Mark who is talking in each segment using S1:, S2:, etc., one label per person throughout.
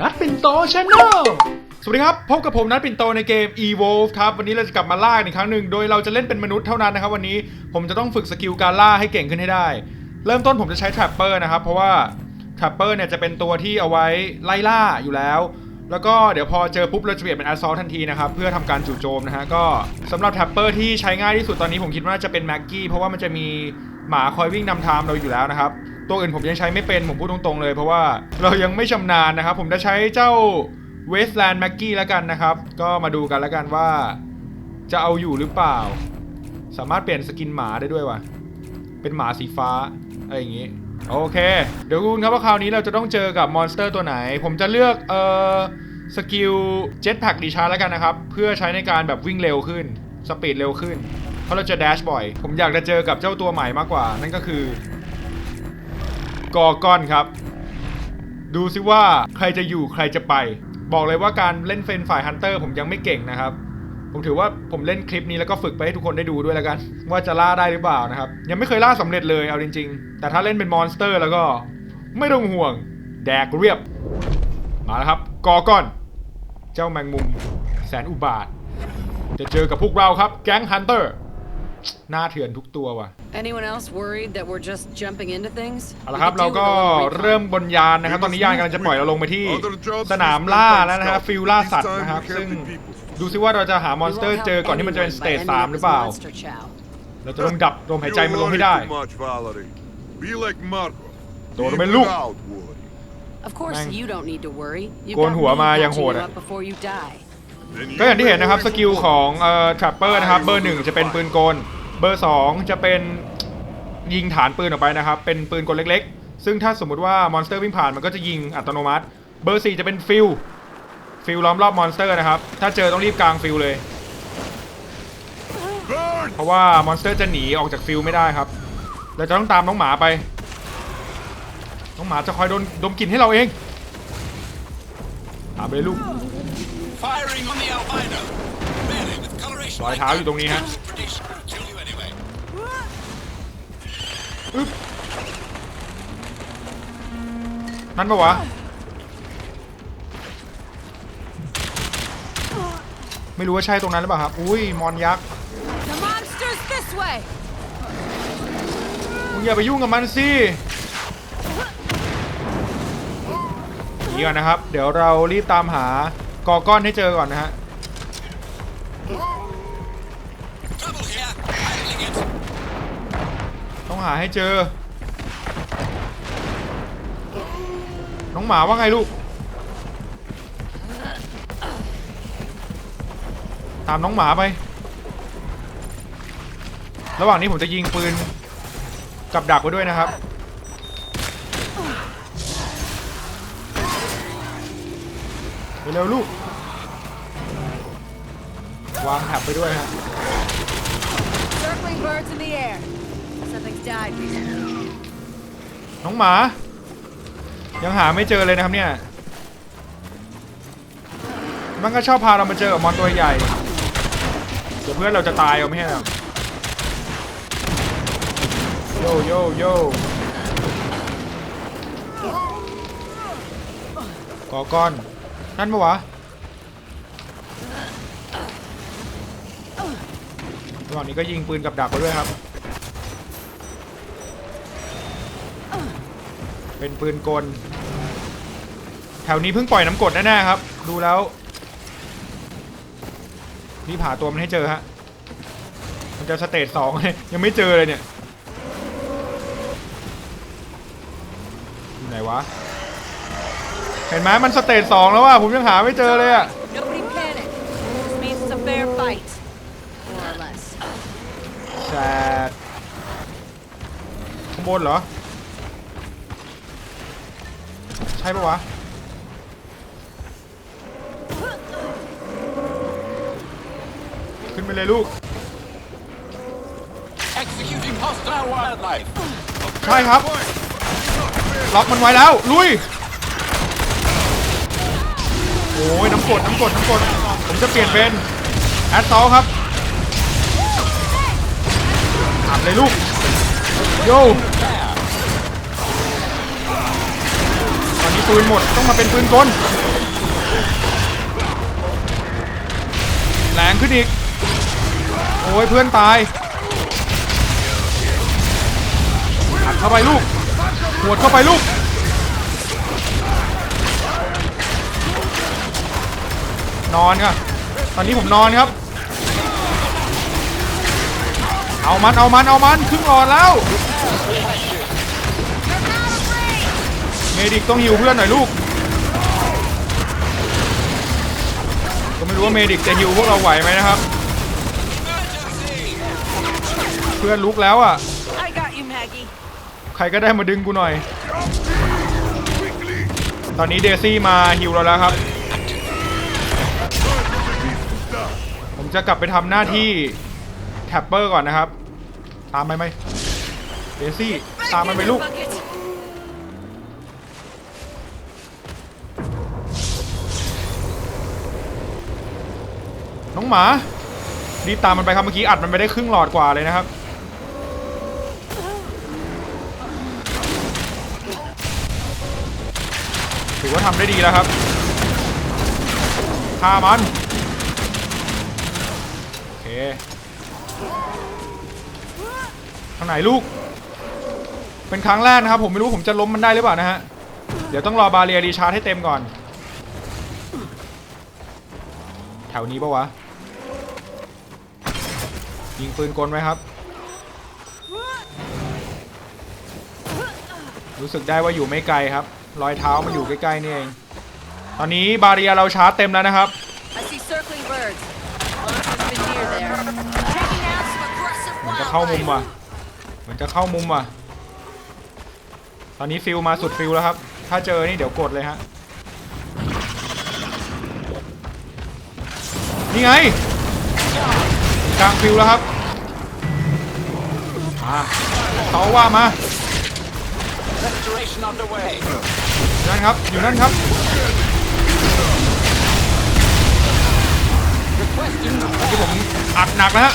S1: นัดปินโตชาแนลสวัสดีครับ พบกับผมนัดปิ่นโตในเกม Evolve ครับ วันนี้เราจะกลับมาล่าอีกครั้งหนึ่ง โดยเราจะเล่นเป็นมนุษย์เท่านั้นนะครับ วันนี้ผมจะต้องฝึกสกิลการล่าให้เก่งขึ้นให้ได้ เริ่มต้นผมจะใช้ Trapper นะครับ เพราะว่า Trapper เนี่ยจะเป็นตัวที่เอาไว้ไล่ล่าอยู่แล้ว แล้วก็เดี๋ยวพอเจอปุ๊บเราจะเปลี่ยนเป็น Assault ทันทีนะครับ เพื่อทำการจู่โจมนะฮะ ก็สำหรับ Trapper ที่ใช้ง่ายที่สุดตอนนี้ผมคิดว่าจะเป็น Maggie เพราะว่ามันจะมี หมาคอยวิ่งนำทางเราอยู่แล้วนะครับ ตัวอื่นผมยังใช้ไม่เป็นผมพูดตรงๆเลย เพราะว่าเรายังไม่ชำนาญนะครับ ผมจะใช้เจ้า Wasteland Maggie แล้วกันนะครับ ก็มาดูกันแล้วกันว่า จะเอาอยู่หรือเปล่า สามารถเปลี่ยนสกินหมาได้ด้วยวะเป็นหมาสีฟ้าอะไรอย่างงี้โอเค เดี๋ยวคุณครับว่าคราวนี้เราจะต้องเจอกับมอนสเตอร์ตัวไหน ผมจะเลือกเอ่อสกิลเจ็ตแพ็กดีชาร์แล้วกันนะครับ เพื่อใช้ในการแบบวิ่งเร็วขึ้น สปีดเร็วขึ้น ราะเราจะ dash บ่อย ผมอยากจะเจอกับเจ้าตัวใหม่มากกว่า นั่นก็คือกอกอนครับ ดูซิว่าใครจะอยู่ใครจะไป บอกเลยว่าการเล่นเฟนฝ่ายฮันเตอร์ผมยังไม่เก่งนะครับ ผมถือว่าผมเล่นคลิปนี้แล้วก็ฝึกไปให้ทุกคนได้ดูด้วยแล้วกัน ว่าจะล่าได้หรือเปล่านะครับ ยังไม่เคยล่าสำเร็จเลยเอาจริง ๆ แต่ถ้าเล่นเป็นมอนสเตอร์แล้วก็ไม่ต้องห่วง แดกเรียบ มาแล้วครับกอก่อน เจ้าแมงมุมแสนอุบาท จะเจอกับพวกเราครับแก๊งฮันเตอร์ หน้าเถื่อนทุกตัวว่ะ
S2: Anyone else worried that we're just jumping into things?
S1: เอาละครับเราก็เริ่มบนยานนะครับ ตอนนี้ยานกำลังจะปล่อยเราลงไปที่สนามล่าแล้วนะฮะฟิลล่าสัตว์นะครับ ซึ่งดูซิว่าเราจะหามอนสเตอร์เจอก่อนที่มันจะเป็นสเตจสามหรือเปล่าเราจะต้องดับลมหายใจมันลงให้ได้
S3: You worry too much, Valerie. Be like Marco.
S1: Đồ nó
S3: Leave
S1: bên lúc.
S3: without worry.
S2: Of course,
S1: Mang-
S2: you don't need to worry. You've
S1: โกน
S2: got
S1: หัว
S2: me
S1: มายัง
S2: patching
S1: โหด
S2: you
S1: อะ
S2: up before you die.
S1: ก็อย่างที่เห็นนะครับสกิลของเอ่อทรัปเปอร์นะครับเบอร์หนึ่งจะเป็นปืนกล เบอร์สองจะเป็นยิงฐานปืนออกไปนะครับ เป็นปืนกลเล็กๆ ซึ่งถ้าสมมติว่ามอนสเตอร์วิ่งผ่านมันก็จะยิงอัตโนมัติ เบอร์สี่จะเป็นฟิลฟิลล้อมรอบมอนสเตอร์นะครับ ถ้าเจอต้องรีบกลางฟิลเลย เพราะว่ามอนสเตอร์จะหนีออกจากฟิลไม่ได้ครับเราจะต้องตามน้องหมาไป น้องหมาจะคอยโดนดมกลิ่นให้เราเองตาไปเลยลูก
S4: Firing on the albino. Barely with coloration
S1: รอย
S4: like
S1: เท้า
S4: that.
S1: อยู่ตรงนี้ฮะ
S4: Tradition will kill you anyway.
S1: อึ๊บนั่นปะวะ ไม่รู้ว่าใช่ตรงนั้นหรือเปล่าครับ อุ้ย มอนยักษ์
S2: The monster's this way.
S1: มึงอย่าไปยุ่งกับมันสิหนีก่อนนะครับ เดี๋ยวเรารีบตามหา กอก้อนให้เจอก่อนนะฮะ
S4: Trouble here. Handling it.
S1: ต้องหาให้เจอ น้องหมาว่าไงลูก ตามน้องหมาไป ระหว่างนี้ผมจะยิงปืนกับดักไว้ด้วยนะครับ เร็วลูก วางแถบไปด้วยฮะ
S2: Circling birds in the air. Something's died recently.
S1: น้องหมา ยังหาไม่เจอเลยนะครับเนี่ย มันก็ชอบพาเรามาเจอกับมอนตัวใหญ่ เดี๋ยวเพื่อนเราจะตายเอาไม่ใช่หรอโยโยโยกอก้อน นั่นปะวะระหว่างนี้ก็ยิงปืนกับดักไปด้วยครับ เป็นปืนกล แถวนี้เพิ่งปล่อยน้ำกรดแน่ๆครับ ดูแล้วรีบหาตัวมันให้เจอฮะ มันจะสเตจสองยังไม่เจอเลยเนี่ย อยู่ไหนวะ เห็นไหมมันสเตจสองแล้วว่ะผมยังหาไม่เจอเลยอะ
S2: Nobody panic. This means it's a fair fight. More or less.
S1: แซดข้างบนเหรอ ใช่ปะวะ ขึ้นไปเลยลูก
S4: Executing hostile wildlife.
S1: ใช่ครับ ล็อกมันไว้แล้ว ลุยโอ้ยน้ำกดน้ำกดน้ำกดผมจะเปลี่ยนเป็นแอดซอลครับถามเลยลูกโยตอนนี้ปืนหมดต้องมาเป็นปืนกลแรงขึ้นอีก โอ้ยเพื่อนตายอัดเข้าไปลูกหวดเข้าไปลูก นอนครับตอนนี้ผมนอนครับ เอามันเอามันเอามันครึ่งหลอดแล้วเมดิกต้องหิวเพื่อนหน่อยลูก ก็ไม่รู้ว่าเมดิกจะหิวพวกเราไหวไหมนะครับ เพื่อนลุกแล้วอะใครก็ได้มาดึงกูหน่อย ตอนนี้เดซี่มาฮิวเราแล้วครับ ผมจะกลับไปทำหน้าที่แท็ปเปอร์ก่อนนะครับ ตามไปไหมเดซี่ตามมันไปลูก น้องหมารีบตามมันไปครับเมื่อกี้อัดมันไปได้ครึ่งหลอดกว่าเลยนะครับ ถือว่าทำได้ดีแล้วครับฆ่ามัน ไหนลูก เป็นครั้งแรกนะครับ ผมไม่รู้ผมจะล้มมันได้หรือเปล่านะฮะ เดี๋ยวต้องรอบาเรียรีชาร์จให้เต็มก่อน แถวนี้ปะวะ ยิงปืนกลไว้ครับ รู้สึกได้ว่าอยู่ไม่ไกลครับ รอยเท้ามันอยู่ใกล้ๆนี่เอง ตอนนี้บาเรียเราชาร์จเต็มแล้วนะครับ
S2: I see circling birds. Must have been near there. Taking out some aggressive
S1: เหมือนจะเข้ามุม
S2: wildlife.
S1: ว่ะเห มือนจะเข้ามุมว่ะ ตอนนี้ฟิลมาสุดฟิลแล้วครับ ถ้าเจอนี่เดี๋ยวกดเลยฮะ นี่ไงกลางฟิลแล้วครับมาเขาว่ามาอยู่นั่นครับ อยู่นั่นครับที่ผมอัดหนักนะฮะ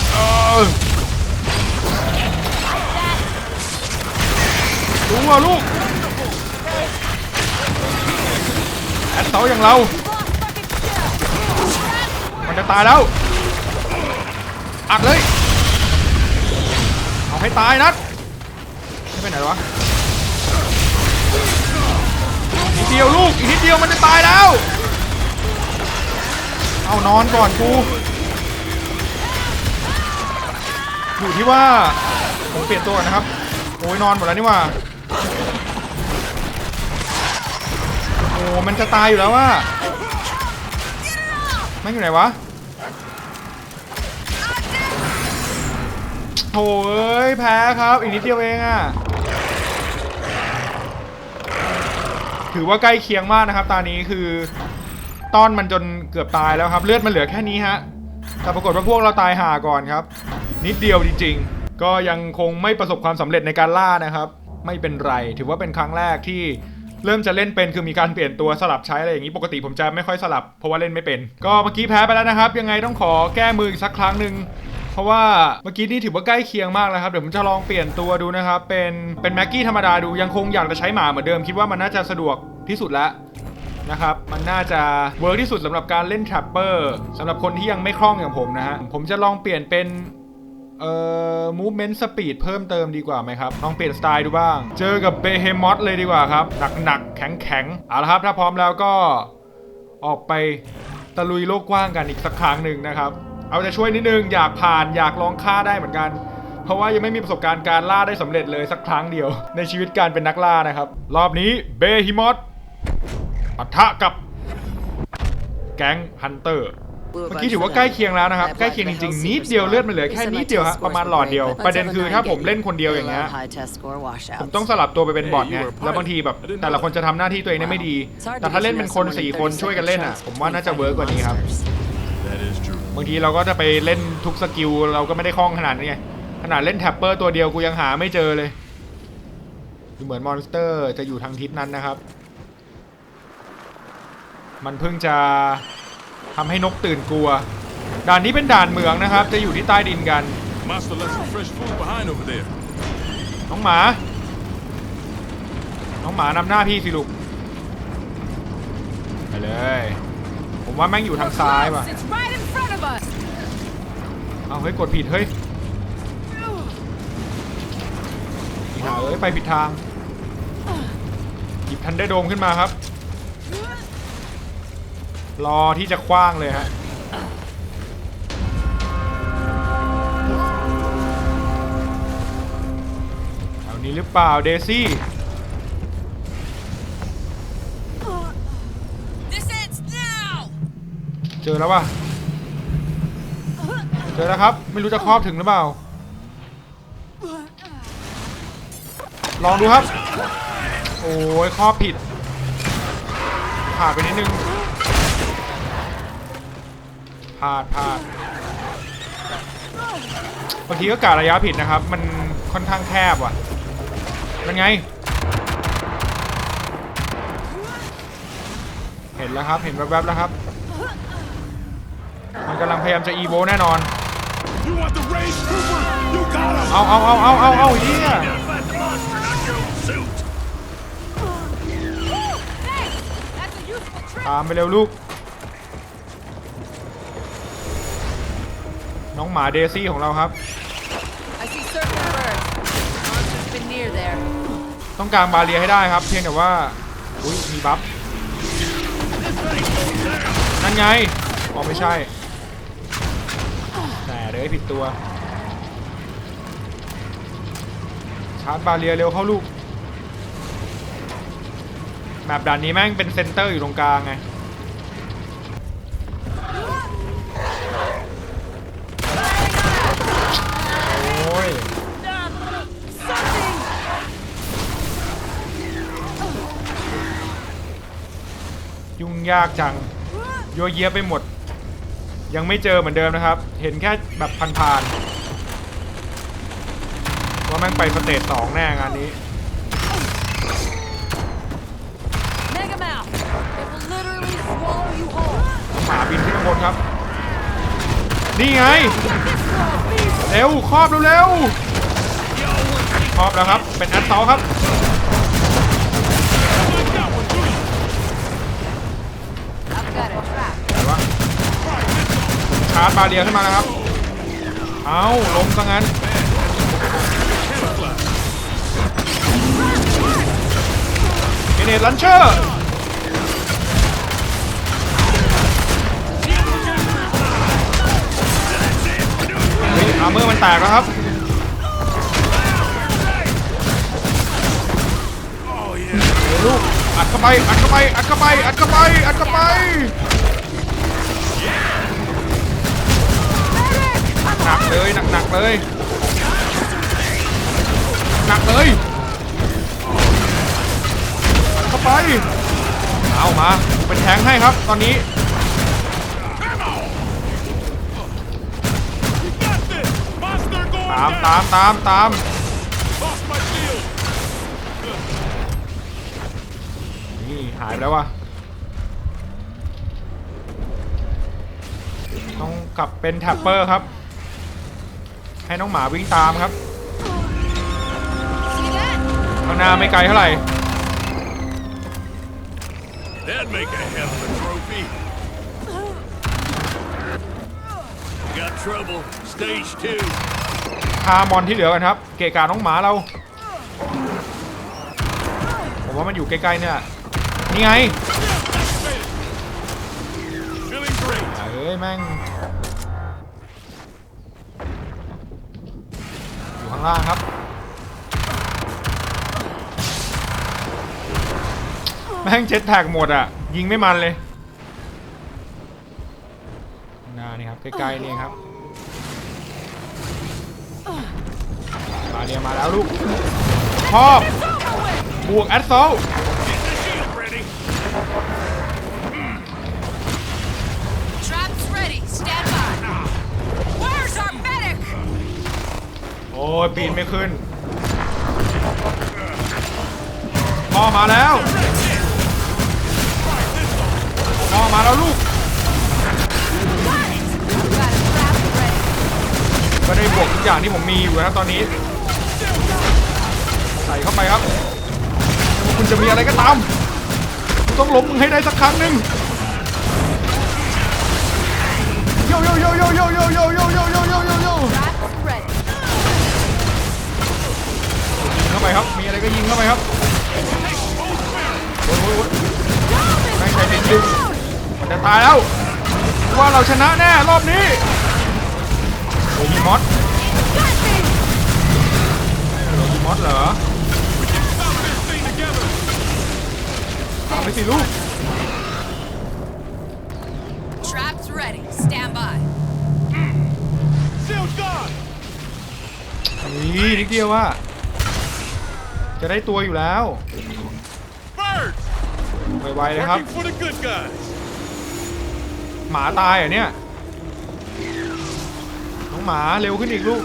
S1: เออดูว่าลูกแอดเสาอย่างเรา มันจะตายแล้ว อัดเลย เอาให้ตายนัดไม่ไปไหนวะอีกนิดเดียวลูก อีกนิดเดียวมันจะตายแล้ว เอานอนก่อนกูอยู่ที่ว่า ผมเปลี่ยนตัวนะครับ โอ้ยนอนหมดแล้วนี่ว่า โอ้มันจะตายอยู่แล้วว่าไม่งอยู่ไหนวะโถ่เอ้ยแพ้ครับ อีกนิดเดียวเองอะถือว่าใกล้เคียงมากนะครับตอนนี้คือต้อนมันจนเกือบตายแล้วครับ เลือดมันเหลือแค่นี้ฮะแต่ปรากฏว่าพวกเราตายห่าก่อนครับ นิดเดียวจริงๆ ก็ยังคงไม่ประสบความสำเร็จในการล่านะครับ ไม่เป็นไร ถือว่าเป็นครั้งแรกที่ เริ่มจะเล่นเป็นคือมีการเปลี่ยนตัวสลับใช้อะไรอย่างนี้ปกติผมจะไม่ค่อยสลับเพราะว่าเล่นไม่เป็น ก็เมื่อกี้แพ้ไปแล้วนะครับ ยังไงต้องขอแก้มืออีกสักครั้งหนึ่งเพราะว่าเมื่อกี้นี่ถือว่าใกล้เคียงมากแล้วครับ เดี๋ยวผมจะลองเปลี่ยนตัวดูนะครับ เป็นเป็นแม็กกี้ธรรมดาดูยังคงอยากจะใช้หมาเหมือนเดิม คิดว่ามันน่าจะสะดวกที่สุดแล้วนะครับ มันน่าจะเวิร์กที่สุดสำหรับการเล่นทรัปเปอร์สำหรับคนที่ยังไม่คล่องอย่างผมนะฮะผมจะลองเปลี่ยนเป็น เอ่อ movement speed เพิ่มเติมดีกว่าไหมครับ ลองเปลี่ยนสไตล์ดูบ้าง เจอกับเบเฮมอสเลยดีกว่าครับ หนักๆ แข็งๆ เอาละครับ ถ้าพร้อมแล้วก็ออกไปตะลุยโลกกว้างกันอีกสักครั้งหนึ่งนะครับ เอาจะช่วยนิดนึง อยากผ่านอยากลองฆ่าได้เหมือนกัน เพราะว่ายังไม่มีประสบการณ์การล่าได้สำเร็จเลยสักครั้งเดียว ในชีวิตการเป็นนักล่านะครับ รอบนี้เบฮิมอสปะทะกับแก๊งฮันเตอร์ เมื่อกี้ถือว่าใกล้เคียงแล้วนะครับ ใกล้เคียงจริงๆ นิดเดียวเลือดมันเหลือแค่นิดเดียวฮะประมาณหลอดเดียว ประเด็นคือถ้าผมเล่นคนเดียวอย่างเงี้ยผมต้องสลับตัวไปเป็นบอทไงแล้วบางทีแบบแต่ละคนจะทำหน้าที่ตัวเองได้ไม่ดี แต่ถ้าเล่นเป็นคน 4 คนช่วยกันเล่นอะ ผมว่าน่าจะเวิร์กกว่านี้ครับ
S3: That is true.
S1: บางทีเราก็จะไปเล่นทุกสกิลเราก็ไม่ได้คล่องขนาดนี้ไงขนาดเล่นแท็ปเปอร์ตัวเดียวกูยังหาไม่เจอเลยดูเหมือนมอนสเตอร์จะอยู่ทางทิศนั้นนะครับ มันเพิ่งจะ ทำให้นกตื่นกลัว ด่านนี้เป็นด่านเหมืองนะครับ จะอยู่ที่ใต้ดินกัน
S3: Master left some fresh food behind over there.
S1: น้องหมา น้องหมานำหน้าพี่สิลูก ไปเลย ผมว่าแม่งอยู่ทางซ้ายว่ะ
S2: It's right in front of us.
S1: เอาเฮ้ย กดผิดเฮ้ยอีหาเอ้ย ไปผิดทาง หยิบทันได้โดมขึ้นมาครับ รอที่จะคว้างเลยฮะแถวนี้หรือเปล่าเดซี่
S2: This ends now.
S1: เจอแล้วว่ะเจอแล้วครับ ไม่รู้จะครอบถึงหรือเปล่า ลองดูครับ โอ้ยครอบผิดผ่าดไปนิดนึง ลาดพลาดบางทีก็กะระยะผิดนะครับ มันค่อนข้างแคบว่ะเป็นไง เห็นแล้วครับ เห็นแวบๆแล้วครับ มันกำลังพยายามจะอีโวแน่นอน เอาเอาเอาเอาเอาเอาเฮียตามไปเร็วลูก น้องหมาเดซี่ของเราครับ
S2: I see circling birds. Monster's been near there.
S1: ต้องการบาเรียให้ได้ครับ เพียงแต่ว่า อุ้ยมีบัฟนั่นไงอ๋อไม่ใช่ แต่เลยผิดตัว ชาร์จบาเรียเร็วเข้าลูกแบบด่านนี้แม่งเป็นเซนเตอร์อยู่ตรงกลางไง งยากจังยัวเยียไปหมด ยังไม่เจอเหมือนเดิมนะครับ เห็นแค่แบบผ่านๆว่าแม่งไปสเตจสองแน่งานนี้
S2: Mega Mouth. It will literally swallow you whole.
S1: หมาบินขึ้นข้างบนครับ นี่ไง เร็วครอบเร็วๆครอบแล้วครับ เป็นแอดเซลครับาร์จบาเรียขึ้นมาแล้วครับ เอาล้มซะงั้น เกเนตลันเชอร์เฮ้ยอาเมอร์มันแตกแล้วครับลูกอัดเข้าไป อัดเข้าไป อัดเข้าไป อัดเข้าไป อัดเข้าไป หนักเลยหนักหนักๆเลยหนักเลยเข้าไปเอามาเป็นแทงให้ครับตอนนี้ตามตามตามตามนี่หายไปแล้ววะต้องกลับเป็นแท็ปเปอร์ครับ ให้น้องหมาวิ่งตามครับ
S2: See that?
S1: ข้างหน้าไม่ไกลเท่าไหร่
S3: That'd make a hell of a trophy. Got trouble. Stage two.
S1: ฆ่ามอนที่เหลือกันครับ เกะกาน้องหมาเรา ผมว่ามันอยู่ใกล้ๆเนี่ย นี่ไง
S3: Feeling great.
S1: เอ้ยแม่ง อยู่ข้าง ล่างครับแม่งเจ็ตแท็กหมดอะ ยิงไม่มันเลยน่านี่ครับใกล้ๆนี่ครับ มาเรียมาแล้วลูกชอบบวกแอดโซล ยปีนไม่ขึ้นพ่อมาแล้วพ่อมาแล้วลูกก็ได้บวกทุกอย่างที่ผมมีอยู่นะตอนนี้ ใส่เข้าไปครับ คุณจะมีอะไรก็ตามต้องล้มมึงให้ได้สักครั้งหนึ่งโยโยโยโยโยโยโยโยโยโย ไปครับ มีอะไรก็ยิงเข้าไปครับโอ้ยโอ้ยโอ้ยไม่ใช่เป็นยิงมันจะตายแล้วว่าเราชนะแน่รอบนี้โอ้ยมีมอส
S2: Got me!
S1: มีมอสเหรอ
S3: Stop this thing together.
S1: ตามไปสิลูก
S2: Traps ready. Stand by.
S3: Shield gone.
S1: นี่นิดเดียวว่า จะได้ตัวอยู่แล้ว
S3: Birds.
S1: ไวๆเลยครับ
S3: Working for the good guys.
S1: หมาตายเหรอเนี่ยน้องหมาเร็วขึ้นอีกลูก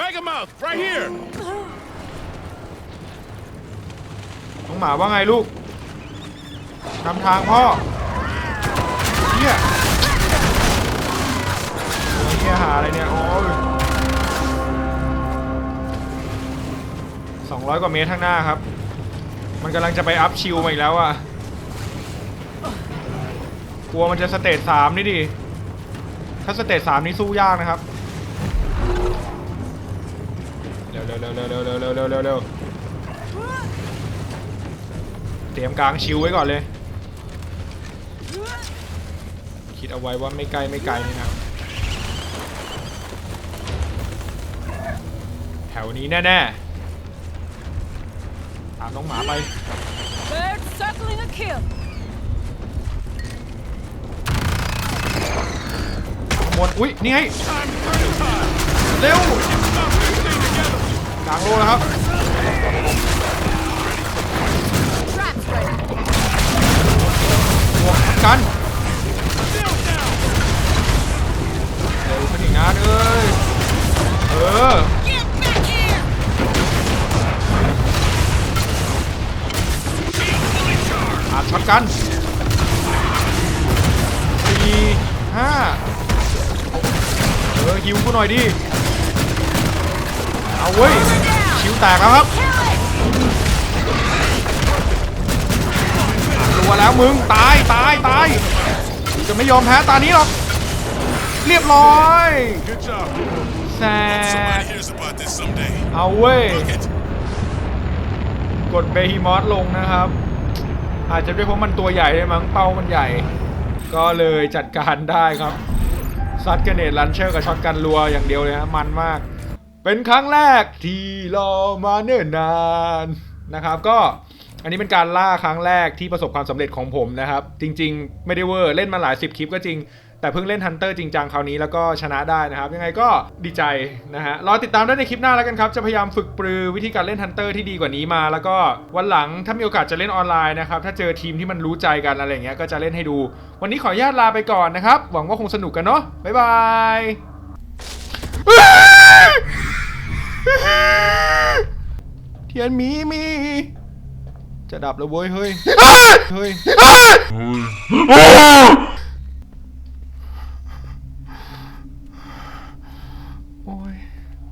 S3: Megamouth, right here.
S1: น้องหมาว่าไงลูกนำทางพ่อเฮียโอ้ยเฮียหาอะไรเนี่ยโอ้ย สองร้อยกว่าเมตรข้างหน้าครับ มันกำลังจะไปอัพชิลมาอีกแล้วอะกลัวมันจะสเตจสามนี่ดิ ถ้าสเตจสามนี่สู้ยากนะครับ เร็วเร็วเร็วเร็วเร็วเร็วเร็วเร็วเร็วเตรียมกลางชิวไว้ก่อนเลย คิดเอาไว้ว่าไม่ไกลไม่ไกลนี่นะครับแถวนี้แน่ ๆ ตามน้องหมาไป
S2: Bird circling a kill.
S1: ข้างบนอุ้ยนี่ไง
S3: Time to turn the tide.
S1: เร็ว
S3: Stop this thing together.
S1: กลางโลแล้วครับ
S2: Traps ready.
S1: บวกกัน
S3: Shield down.
S1: เร็วขึ้นอีกนะเอ้ยเออ ช็อตกันสี่ห้าเออฮิวกูหน่อยดิเอาเว้ยชิวแตกแล้วครับ
S2: Kill it!
S1: รัวแล้วมึงตายตายตายจะไม่ยอมแพ้ตานี้หรอกเรียบร้อยแซเอาเว้ยกดเบฮิมอสลงนะครับ อาจจะด้วยเพราะมันตัวใหญ่เลยมั้งเป้ามันใหญ่ ก็เลยจัดการได้ครับซัดกระเนตลันเชอร์กับช็อตกันรัวอย่างเดียวเลยนะมันมาก เป็นครั้งแรกที่รอมาเนิ่นนานนะครับ ก็อันนี้เป็นการล่าครั้งแรกที่ประสบความสำเร็จของผมนะครับ จริง ๆ ไม่ได้เวอร์เล่นมาหลายสิบคลิปก็จริง แต่เพิ่งเล่นฮันเตอร์จริงจังคราวนี้แล้วก็ชนะได้นะครับ ยังไงก็ดีใจนะฮะรอติดตามได้ในคลิปหน้าแล้วกันครับ จะพยายามฝึกปรือวิธีการเล่นฮันเตอร์ที่ดีกว่านี้มา แล้วก็วันหลังถ้ามีโอกาสจะเล่นออนไลน์นะครับถ้าเจอทีมที่มันรู้ใจกันอะไรอย่างเงี้ยก็จะเล่นให้ดู วันนี้ขออนุญาตลาไปก่อนนะครับหวังว่าคงสนุกกันเนาะบ๊ายบายเทียนหมีมีจะดับแล้วเว้ยเฮ้ยเฮ้ย